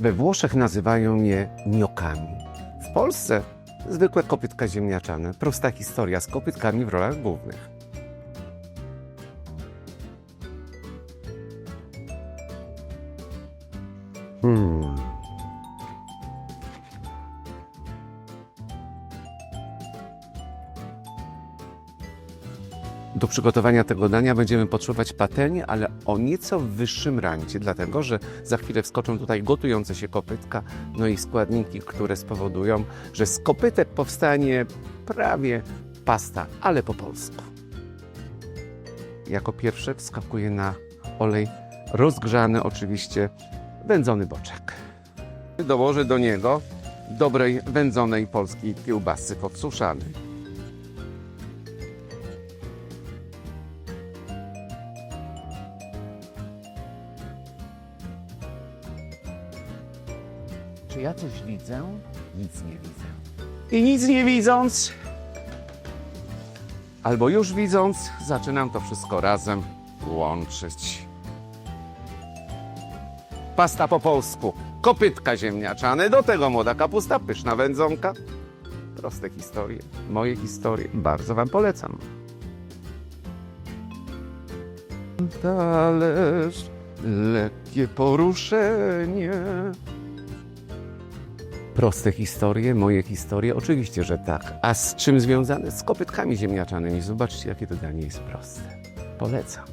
We Włoszech nazywają je gnocchami. W Polsce zwykłe kopytka ziemniaczane. Prosta historia z kopytkami w rolach głównych. Hmm. Do przygotowania tego dania będziemy potrzebować patelni, ale o nieco wyższym rancie, dlatego że za chwilę wskoczą tutaj gotujące się kopytka, no i składniki, które spowodują, że z kopytek powstanie prawie pasta, ale po polsku. Jako pierwsze wskakuje na olej rozgrzany oczywiście wędzony boczek. Dołożę do niego dobrej wędzonej polskiej kiełbasy podsuszanej. Czy ja coś widzę? Nic nie widzę. I nic nie widząc, albo już widząc, zaczynam to wszystko razem łączyć. Pasta po polsku, kopytka ziemniaczane, do tego młoda kapusta, pyszna wędzonka. Proste historie, moje historie, bardzo Wam polecam. Talerz, lekkie poruszenie. Proste historie, moje historie, oczywiście, że tak. A z czym związane? Z kopytkami ziemniaczanymi. Zobaczcie, jakie to danie jest proste. Polecam.